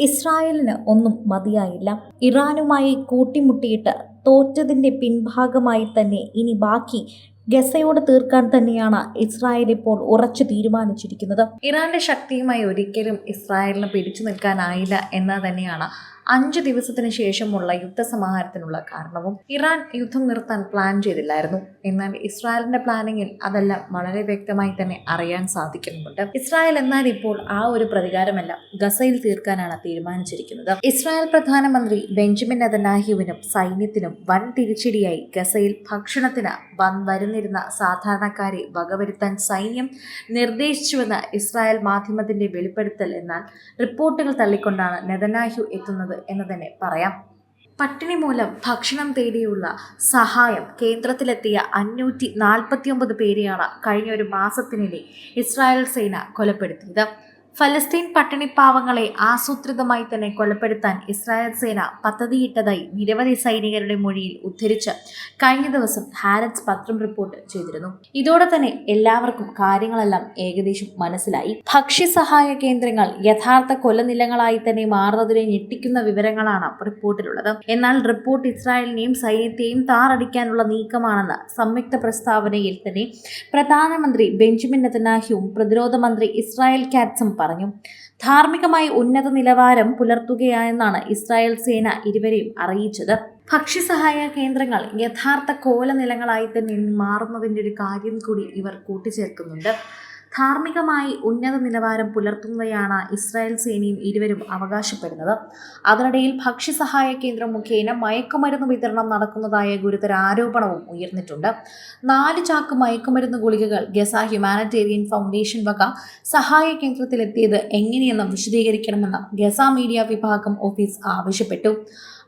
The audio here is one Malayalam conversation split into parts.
ഇസ്രായേലിന് ഒന്നും മതിയായില്ല. ഇറാനുമായി കൂട്ടിമുട്ടിയിട്ട് തോറ്റതിന്റെ പിൻഭാഗമായി തന്നെ ഇനി ബാക്കി ഗസയോട് തീർക്കാൻ തന്നെയാണ് ഇസ്രായേൽ ഇപ്പോൾ ഉറച്ചു തീരുമാനിച്ചിരിക്കുന്നത്. ഇറാന്റെ ശക്തിയുമായി ഒരിക്കലും ഇസ്രായേലിന് പിടിച്ചു നിൽക്കാനായില്ല എന്ന് തന്നെയാണ് അഞ്ച് ദിവസത്തിന് ശേഷമുള്ള യുദ്ധസമാഹാരത്തിനുള്ള കാരണവും ഇറാൻ യുദ്ധം നിർത്താൻ പ്ലാൻ ചെയ്തില്ലായിരുന്നു. എന്നാൽ ഇസ്രായേലിന്റെ പ്ലാനിങ്ങിൽ അതെല്ലാം വളരെ വ്യക്തമായി തന്നെ അറിയാൻ സാധിക്കുന്നുണ്ട് ഇസ്രായേൽ എന്നാൽ ഇപ്പോൾ ആ ഒരു പ്രതികാരമല്ല ഗസയിൽ തീർക്കാനാണ് തീരുമാനിച്ചിരിക്കുന്നത്. ഇസ്രായേൽ പ്രധാനമന്ത്രി ബെഞ്ചമിൻ നെതന്യാഹുവിനും സൈന്യത്തിനും വൻ തിരിച്ചടിയായി ഗസയിൽ ഭക്ഷണത്തിന് വൻ വരുന്നിരുന്ന സാധാരണക്കാരെ വകവരുത്താൻ സൈന്യം നിർദ്ദേശിച്ചുവെന്ന് ഇസ്രായേൽ മാധ്യമത്തിന്റെ വെളിപ്പെടുത്തൽ എന്നാൽ റിപ്പോർട്ടുകൾ തള്ളിക്കൊണ്ടാണ് നെതന്യാഹു എത്തുന്നത് എന്ന് തന്നെ പറയാം. പട്ടിണി മൂലം ഭക്ഷണം തേടിയുള്ള സഹായം കേന്ദ്രത്തിലെത്തിയ അഞ്ഞൂറ്റി നാൽപ്പത്തിയൊമ്പത് പേരെയാണ് കഴിഞ്ഞ ഒരു മാസത്തിനിടെ ഇസ്രായേൽ സേന കൊലപ്പെടുത്തിയത്. ഫലസ്തീൻ പട്ടിണിപ്പാവങ്ങളെ ആസൂത്രിതമായി തന്നെ കൊലപ്പെടുത്താൻ ഇസ്രായേൽ സേന പദ്ധതിയിട്ടതായി നിരവധി സൈനികരുടെ മൊഴിയിൽ ഉദ്ധരിച്ച് കഴിഞ്ഞ ദിവസം ഹാരറ്റ്സ് പത്രം റിപ്പോർട്ട് ചെയ്തിരുന്നു. ഇതോടെ തന്നെ എല്ലാവർക്കും കാര്യങ്ങളെല്ലാം ഏകദേശം മനസ്സിലായി. ഭക്ഷ്യസഹായ കേന്ദ്രങ്ങൾ യഥാർത്ഥ കൊലനിലങ്ങളായി തന്നെ മാറുന്നതിനെ ഞെട്ടിക്കുന്ന വിവരങ്ങളാണ് റിപ്പോർട്ടിലുള്ളത് എന്നാൽ റിപ്പോർട്ട് ഇസ്രായേലിനെയും സൈന്യത്തെയും താറടിക്കാനുള്ള നീക്കമാണെന്ന് സംയുക്ത പ്രസ്താവനയിൽ തന്നെ പ്രധാനമന്ത്രി ബെഞ്ചമിൻ നെതനാഹ്യവും പ്രതിരോധ മന്ത്രി ഇസ്രായേൽ കാറ്റ്സും ധാർമ്മികമായി ഉന്നത നിലവാരം പുലർത്തുകയാണെന്നാണ് ഇസ്രായേൽ സേന ഇരുവരെയും അറിയിച്ചത്. ഭക്ഷ്യസഹായ കേന്ദ്രങ്ങൾ യഥാർത്ഥ കോലനിലങ്ങളായി തന്നെ മാറുന്നതിന്റെ ഒരു കാര്യം കൂടി ഇവർ കൂട്ടിച്ചേർക്കുന്നുണ്ട്. ധാർമ്മികമായി ഉന്നത നിലവാരം പുലർത്തുന്നതാണ് ഇസ്രായേൽ സേനയും ഇരുവരും അവകാശപ്പെടുന്നത്. അതിനിടയിൽ ഭക്ഷ്യസഹായ കേന്ദ്രം മുഖേന മയക്കുമരുന്ന് വിതരണം നടക്കുന്നതായ ഗുരുതര ആരോപണവും ഉയർന്നിട്ടുണ്ട്. നാല് ചാക്ക് മയക്കുമരുന്ന് ഗുളികകൾ ഗസ ഹ്യൂമാനിറ്റേറിയൻ ഫൗണ്ടേഷൻ വക സഹായ കേന്ദ്രത്തിലെത്തിയത് എങ്ങനെയെന്ന് വിശദീകരിക്കണമെന്ന് ഗസ മീഡിയ വിഭാഗം ഓഫീസ് ആവശ്യപ്പെട്ടു.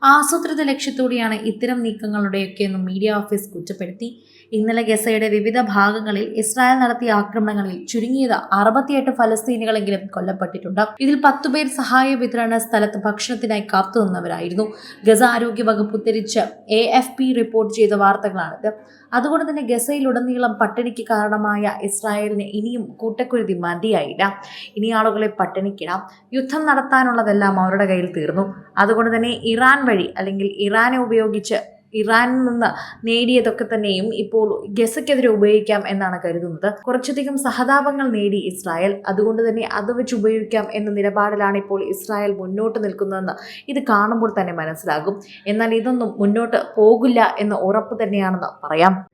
ആസൂത്രിത ലക്ഷ്യത്തോടെയാണ് ഇത്തരം നീക്കങ്ങളുടെയൊക്കെയെന്നും മീഡിയ ഓഫീസ് കുറ്റപ്പെടുത്തി. ഇന്നലെ ഗസയുടെ വിവിധ ഭാഗങ്ങളിൽ ഇസ്രായേൽ നടത്തിയ ആക്രമണങ്ങളിൽ ചുരുങ്ങിയത് അറുപത്തിയെട്ട് ഫലസ്തീനികളെങ്കിലും കൊല്ലപ്പെട്ടിട്ടുണ്ട്. ഇതിൽ പത്തുപേർ സഹായ വിതരണ സ്ഥലത്ത് ഭക്ഷണത്തിനായി കാത്തുനിന്നവരായിരുന്നു ഗസ ആരോഗ്യ വകുപ്പ് ഉദ്ധരിച്ച് എ എഫ് പി റിപ്പോർട്ട് ചെയ്ത വാർത്തകളാണിത്. അതുകൊണ്ട് തന്നെ ഗസയിലുടനീളം പട്ടിണിക്ക് കാരണമായ ഇസ്രായേലിന് ഇനിയും കൂട്ടക്കുരുതി മതിയായില്ല. ഇനി ആളുകളെ പട്ടിണിക്കിടാം. യുദ്ധം നടത്താനുള്ളതെല്ലാം അവരുടെ കയ്യിൽ തീർന്നു. അതുകൊണ്ട് തന്നെ ഇറാൻ വഴി അല്ലെങ്കിൽ ഇറാനെ ഉപയോഗിച്ച് ഇറാനിൽ നിന്ന് നേടിയതൊക്കെ തന്നെയും ഇപ്പോൾ ഗസയ്ക്കെതിരെ ഉപയോഗിക്കാം എന്നാണ് കരുതുന്നത്. കുറച്ചധികം സഹതാപങ്ങൾ നേടി ഇസ്രായേൽ. അതുകൊണ്ട് തന്നെ അത് വെച്ച് ഉപയോഗിക്കാം എന്ന നിലപാടിലാണ് ഇപ്പോൾ ഇസ്രായേൽ മുന്നോട്ട് നിൽക്കുന്നതെന്ന് ഇത് കാണുമ്പോൾ തന്നെ മനസ്സിലാകും. എന്നാൽ ഇതൊന്നും മുന്നോട്ട് പോകില്ല എന്ന ഉറപ്പ് തന്നെയാണെന്ന് പറയാം.